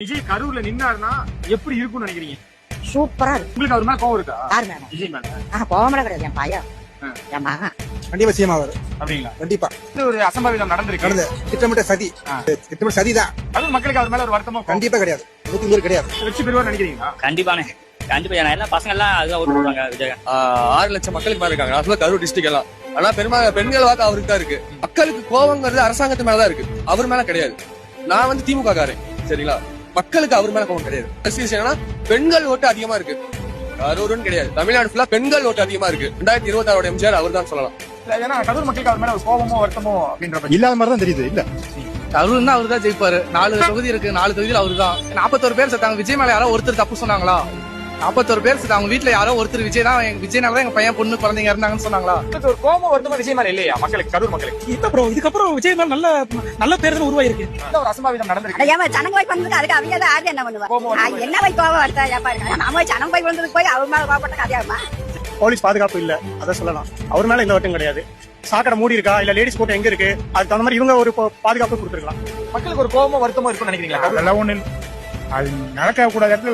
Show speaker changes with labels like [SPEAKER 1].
[SPEAKER 1] விஜய் கரூர்ல நின்னாருன்னா எப்படி இருக்கும்னு நினைக்கிறீங்க?
[SPEAKER 2] சூப்பரா இருக்கு.
[SPEAKER 1] உங்களுக்கு அவர் மேல கோவம் இருக்கா?
[SPEAKER 2] யார் மேடம்
[SPEAKER 1] விஜய் மேல.
[SPEAKER 2] ஆஹ் போகாமல கிடையாது. என் பையன்.
[SPEAKER 1] ஆ.
[SPEAKER 2] என் மகன்.
[SPEAKER 3] கண்டிப்பா சீமா வரும்
[SPEAKER 1] அப்படிங்களா?
[SPEAKER 3] கண்டிப்பா.
[SPEAKER 1] இது ஒரு அசம்பாவிதம் நடந்திருக்கு.
[SPEAKER 3] நடந்த திட்டமிட்ட சதி.
[SPEAKER 1] ஆ.
[SPEAKER 3] திட்டமிட்ட சதிதான்.
[SPEAKER 1] கரூர் மக்களுக்கு அவர் மேல ஒரு வருத்தமா கோவம்?
[SPEAKER 3] கண்டிப்பா கிடையாது. நூத்தி நூறு கிடையாது.
[SPEAKER 1] வெற்றி பெறுவார் நினைக்கிறீங்களா?
[SPEAKER 4] கண்டிப்பானே கண்டிப்பா. ஏன்னா பசங்க எல்லாம் அதுதான் ஓட்டு விஜய்.
[SPEAKER 5] ஆஹ் ஆறு லட்சம் மக்களுக்கு மேல இருக்காங்க. அதுல கரூர் டிஸ்ட்ரிக்ட் எல்லாம். ஆனா பெருமா பெண்கள் வாக்கு அவருக்கு தான் இருக்கு. மக்களுக்கு கோவங்கிறது அரசாங்கத்து மேலதான் இருக்கு. அவர் மேல கிடையாது. நான் வந்து திமுக காரன் சரிங்களா? மக்களுக்கு அவர் மேல கோவம் கிடையாது. என்னன்னா பெண்கள் ஓட்டு அதிகமா இருக்கு. கரூர்னு கிடையாது. தமிழ்நாடு ஃபுல்லா பெண்கள் ஓட்டு அதிகமா இருக்கு. ரெண்டாயிரத்தி இருபத்தி ஆறோட எம்ஜிஆர் அவர் தான் சொல்லலாம்.
[SPEAKER 1] இல்ல, ஏன்னா கரூர் மக்களுக்கு அவர் மேல கோவமோ வருத்தமோ அப்படின்ற
[SPEAKER 6] இல்லாத மாதிரி தான் தெரியுது. இல்ல.
[SPEAKER 7] கரூர் தான் அவர் தான் ஜெயிப்பாரு. நாலு தொகுதி இருக்கு. நாலு தொகுதியில் அவர் தான். நாற்பத்தோரு பேர் செத்தாங்க. விஜய் மேல யாரோ ஒருத்தர் தப்பு சொன்னாங்களா? நாற்பத்தோரு பேர் அவங்க வீட்டுல யாரோ ஒருத்தர் விஜய் தான் எங்க விஜய்னால தான் எங்க பையன் பொண்ணு குழந்தைங்க இருந்தாங்கன்னு சொன்னாங்களா?
[SPEAKER 1] ஒரு கோவமோ வருத்தமோ விஜய் மேல இல்லையா? மக்களுக்கு கரூர் மக்களுக்கு.
[SPEAKER 8] இல்ல ப்ரோ இதுக்கப்புறம் விஜய் மேல நல்ல நல்ல பேர் தான் உருவாயிருக்கு.
[SPEAKER 1] இந்த ஒரு அசம்பாவிதம் நடந்திருக்கு.
[SPEAKER 2] ஏன் ஜனங்க போய் வந்ததுக்கு அதுக்கு அவங்க தான் ஆறு என்ன பண்ணுவா?
[SPEAKER 1] கோபம்
[SPEAKER 2] என்ன போய் கோவம் வருத்தா? ஏப்பாருங்க நாம ஜனம் போய் வந்ததுக்கு போய் அவர் மேல கோவப்பட்ட கதையாமா
[SPEAKER 8] போலீஸ் பாதுகாப்பு இல்ல அத சொல்லலாம். அவர் மேல இந்த வட்டம் கிடையாது. சாக்கடை மூடி இருக்கா? இல்ல லேடிஸ் போட்டு எங்க இருக்கு? அதுக்கு தகுந்த மாதிரி இவங்க ஒரு பாதுகாப்பு கொடுத்துருக்கலாம்.
[SPEAKER 1] மக்களுக்கு ஒரு கோவமோ வருத்தமோ இருக்கும்னு நினைக்கிறீங்களா?
[SPEAKER 6] அதெல்லாம் ஒண்ணு அது நடக்க கூடாத இடத்துல